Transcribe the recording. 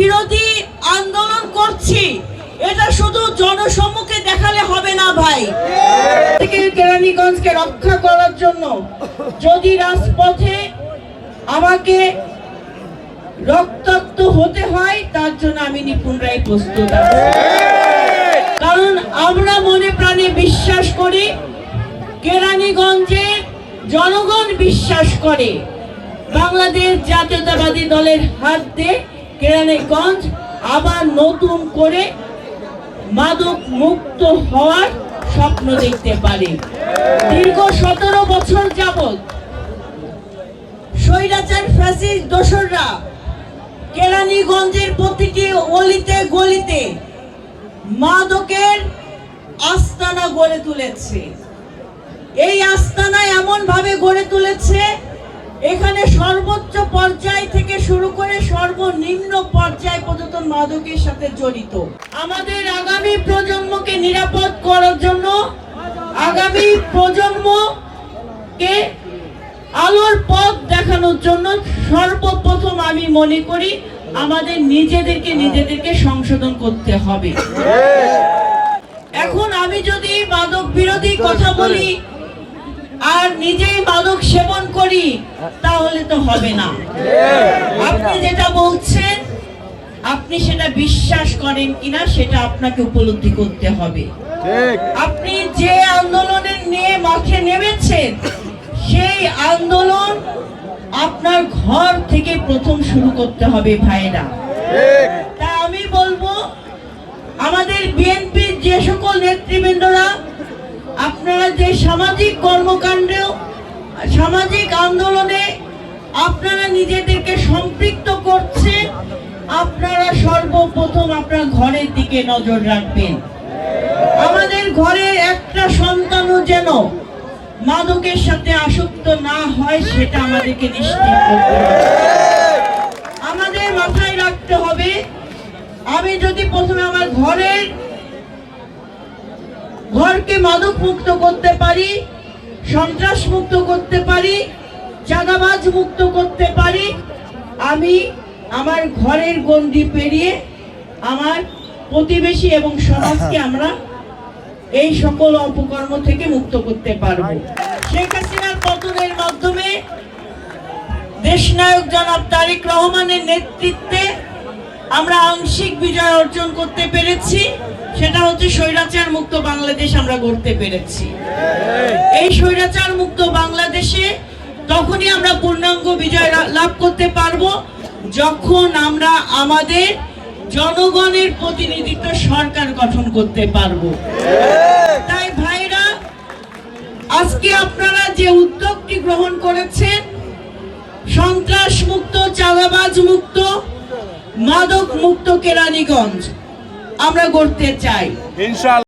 বিরোধী আন্দোলন করছি। এটা শুধু জনসম্মুখে দেখালে হবে না ভাই। কেরানীগঞ্জকে রক্ষা করার জন্য যদি রাজপথে আমাকে রক্তাক্ত হতে হয়, তার জন্য আমি নিপুণ রায় প্রস্তুত কারণ আমরা মনে প্রাণে বিশ্বাস করি কেরানীগঞ্জের জনগণ বিশ্বাস করে। বাংলাদেশ জাতীয়তাবাদী দলের হাত দিয়ে কেরানীগঞ্জ আবার নতুন করে মাদক মুক্ত হওয়ার স্বপ্ন দেখতে পারে। দীর্ঘ সতেরো বছর যাবত স্বৈরাচার ফ্যাসিস্ট দোসররা কেরানীগঞ্জের প্রতিটি অলিতে গলিতে মাদকের আস্তানা গড়ে তুলেছে। এই আস্তানা এমন ভাবে গড়ে তুলেছে এখানে সর্বোচ্চ পর্যায় থেকে শুরু করে সর্বনিম্ন পর্যায় পর্যন্ত মাদকের সাথে জড়িত। আমাদের আগামী প্রজন্মকে নিরাপদ করার জন্য আগামী প্রজন্মকে আলোর পথ দেখানোর জন্য সর্বপ্রথম আমি মনে করি আমাদের নিজেদেরকে নিজেদেরকে সংশোধন করতে হবে। এখন আমি যদি মাদক বিরোধী কথা বলি আর নিজেই মাদক সেবন করি তাহলে তো হবে না। আপনি যেটা বলছেন আপনি সেটা বিশ্বাস করেন কিনা সেটা আপনাকে উপলব্ধি করতে হবে। আপনি যে আন্দোলনের নিয়ে মাঠে নেমেছেন সেই আন্দোলন আপনার ঘর থেকে প্রথম শুরু করতে হবে ভাইরা তা আমি বলব আমাদের বিএনপির যে সকল নেতৃবৃন্দরা সামাজিক কর্মকাণ্ড সামাজিক আন্দোলনে আপনারা নিজেদেরকে সম্পৃক্ত করছেন, আপনারা সর্বপ্রথম আপনার ঘরের দিকে নজর রাখবেন। আমাদের ঘরের একটা সন্তানও যেন মাদকের সাথে আসক্ত না হয়, সেটা আমাদেরকে নিশ্চিত আমাদের মাথায় রাখতে হবে, আমি যদি প্রথমে আমার ঘরের, ঘরকে মাদক মুক্ত করতে পারি সন্ত্রাস মুক্ত করতে পারি চাঁদাবাজ মুক্ত করতে পারি। আমি আমার ঘরের গণ্ডি পেরিয়ে আমার প্রতিবেশী এবং সমাজকে আমরা এই সকল অপকর্ম থেকে মুক্ত করতে পারব। শেখ হাসিনার পতনের মাধ্যমে দেশনায়ক জনাব তারেক রহমানের নেতৃত্বে আমরা আংশিক বিজয় অর্জন করতে পেরেছি। সেটা হচ্ছে স্বৈরাচার মুক্ত বাংলাদেশ আমরা গড়তে পেরেছি। এই স্বৈরাচার মুক্ত বাংলাদেশে তখনই আমরা পূর্ণাঙ্গ বিজয় লাভ করতে পারব যখন আমরা আমাদের জনগণের প্রতিনিধিত্ব সরকার গঠন করতে পারব। তাই ভাইরা আজকে আপনারা যে উদ্যোগটি গ্রহণ করেছেন সন্ত্রাস মুক্ত চাঁদাবাজ মুক্ত মাদক মুক্ত কেরানীগঞ্জ আমরা গড়তে চাই। ইনশাআল্লাহ।